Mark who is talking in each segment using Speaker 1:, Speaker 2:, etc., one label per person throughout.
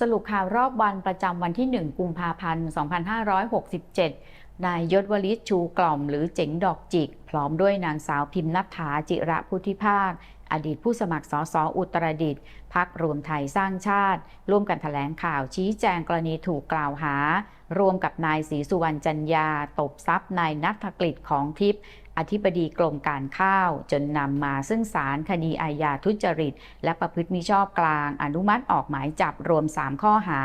Speaker 1: สรุปข่าวรอบวันประจำวันที่ 1 กุมภาพันธ์ 2567 นายยศวลิศชูกล่อมหรือเจ๋งดอกจิก พร้อมด้วยนางสาวพิมพ์นัทธาจิระพุทธิภาค อดีตผู้สมัครสสอุตรดิตถ์พักรวมไทยสร้างชาติ ร่วมกันแถลงข่าวชี้แจงกรณีถูกกล่าวหา รวมกับนายศรีสุวรรณจันยา ตบทรัพย์นายนัทกฤษของทิพย์ อธิบดีกรมการข้าว จนนำมาซึ่งสารคดีอาญาทุจริต และประพฤติมิชอบกลาง อนุมัติออกหมายจับรวม 3 ข้อหา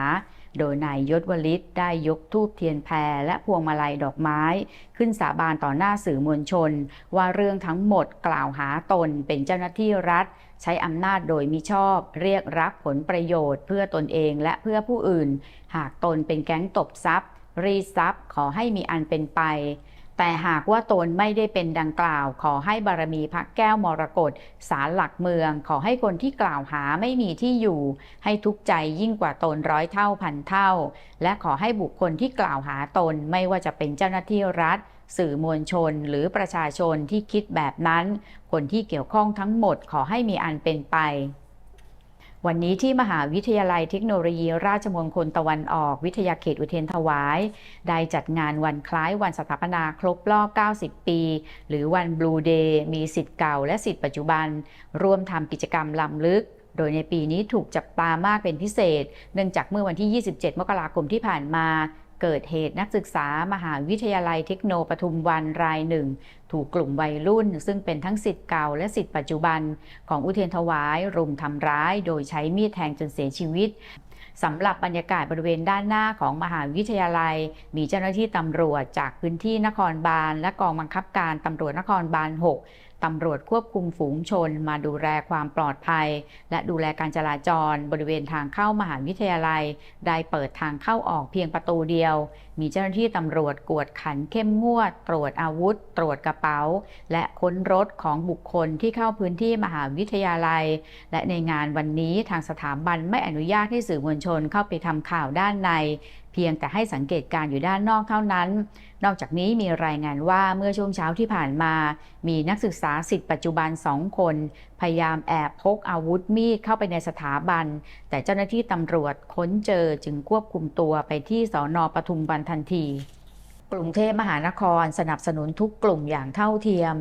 Speaker 1: โดยนายยศวลิตได้ยกทูบเทียนแพรและพวงมาลัยดอกไม้ ขึ้นสาบานต่อหน้าสื่อมวลชน ว่าเรื่องทั้งหมดกล่าวหาตนเป็นเจ้าหน้าที่รัฐ ใช้อำนาจโดยมิชอบเรียกรับผลประโยชน์ เพื่อตนเองและเพื่อผู้อื่น หากตนเป็นแก๊งตบทรัพย์ รีทรัพย์ขอให้มีอันเป็นไป แต่หากว่าตนไม่ได้เป็นดังกล่าว ขอให้บารมีพระแก้วมรกตสารหลักเมือง ขอให้คนที่กล่าวหาไม่มีที่อยู่ ให้ทุกข์ใจยิ่งกว่าตนร้อยเท่าพันเท่า และขอให้บุคคลที่กล่าวหาตนไม่ว่าจะเป็นเจ้าหน้าที่รัฐ สื่อมวลชนหรือประชาชนที่คิดแบบนั้น คนที่เกี่ยวข้องทั้งหมดขอให้มีอันเป็นไป วันนี้ที่มหาวิทยาลัยเทคโนโลยี ราชมงคลตะวันออก วิทยาเขตอุเทนถวาย ได้จัดงานวันคล้ายวันสถาปนาครบรอบ 90 ปี หรือวันบลูเดย์มีสิทธิ์เก่าและสิทธิ์ปัจจุบัน ร่วมทำกิจกรรมล้ำลึกโดยในปีนี้ถูกจับตามากเป็นพิเศษ เนื่องจากเมื่อวันที่ 27 มกราคมที่ผ่านมา เกิดเหตุนักศึกษามหาวิทยาลัยเทคโนปทุมวันรายหนึ่ง ถูกกลุ่มวัยรุ่น ซึ่งเป็นทั้งสิทธิ์เก่าและสิทธิ์ปัจจุบัน ของอุเทนถวายรุมทำร้าย โดยใช้มีดแทงจนเสียชีวิต สำหรับบรรยากาศบริเวณด้านหน้าของมหาวิทยาลัย มีเจ้าหน้าที่ตำรวจจากพื้นที่นครบาล และกองบังคับการตำรวจนครบาล 6ตำรวจควบคุมฝูงชน มาดูแลความปลอดภัย และดูแลการจราจร บริเวณทางเข้ามหาวิทยาลัย ได้เปิดทางเข้าออกเพียงประตูเดียว มีเจ้าหน้าที่ตำรวจกวดขันเข้มงวด ตรวจอาวุธ ตรวจกระเป๋า และค้นรถของบุคคลที่เข้าพื้นที่มหาวิทยาลัย และในงานวันนี้ทางสถาบันไม่อนุญาตให้สื่อมวลชนเข้าไปทำข่าวด้านใน เพียงแต่ให้สังเกตการอยู่ด้านนอกเท่านั้น นอกจากนี้มีรายงานว่าเมื่อช่วงเช้าที่ผ่านมา มีนักศึกษาสิทธิ์ปัจจุบันสองคน พยายามแอบพกอาวุธมีดเข้าไปในสถาบัน แต่เจ้าหน้าที่ตำรวจค้นเจอจึงควบคุมตัวไปที่สอนอปทุมวันทันที กรุงเทพมหานครสนับสนุนทุกกลุ่มอย่างเท่าเทียม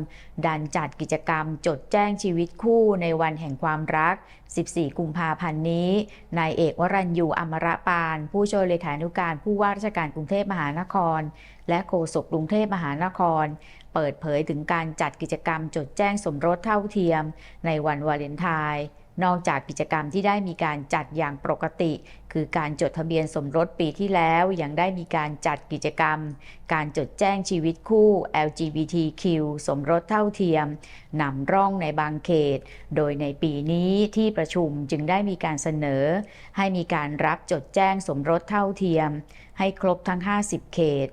Speaker 1: ดันจัดกิจกรรมจดแจ้งชีวิตคู่ในวันแห่งความรัก 14 กุมภาพันธ์นี้ นายเอกวรัญยูอมรปาน ผู้ช่วยเลขานุการผู้ว่าราชการกรุงเทพมหานคร และโฆษกกรุงเทพมหานคร เปิดเผยถึงการจัดกิจกรรมจดแจ้งสมรสเท่าเทียม ในวันวาเลนไทน์ นอกจากกิจกรรมที่ได้มีการจัดอย่างปกติ คือการจดทะเบียนสมรสปีที่แล้วยังได้มีการจัดกิจกรรม การจดแจ้งชีวิตคู่ LGBTQ สมรสเท่าเทียมนำร่องในบางเขต โดยในปีนี้ที่ประชุมจึงได้มีการเสนอ ให้มีการรับจดแจ้งสมรสเท่าเทียม ให้ครบทั้ง 50 เขต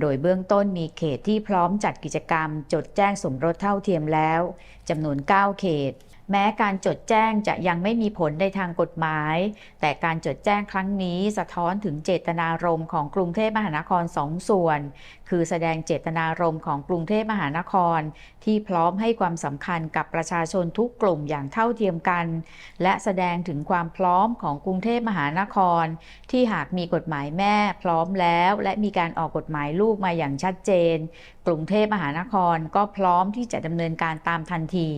Speaker 1: โดยเบื้องต้นมีเขตที่พร้อมจัดกิจกรรม จดแจ้งสมรสเท่าเทียมแล้วจำนวน 9 เขต แม้การจดแจ้งจะยังไม่มีผลในทางกฎหมาย แต่การจดแจ้งครั้งนี้สะท้อนถึงเจตนารมณ์ของกรุงเทพมหานครสองส่วน คือแสดงเจตนารมณ์ของกรุงเทพมหานคร ที่พร้อมให้ความสำคัญกับประชาชนทุกกลุ่มอย่างเท่าเทียมกัน และแสดงถึงความพร้อมของกรุงเทพมหานคร ที่หากมีกฎหมายแม่พร้อมแล้วและมีการออกกฎหมายลูกมาอย่างชัดเจน กรุงเทพมหานครก็พร้อมที่จะดำเนินการตามทันที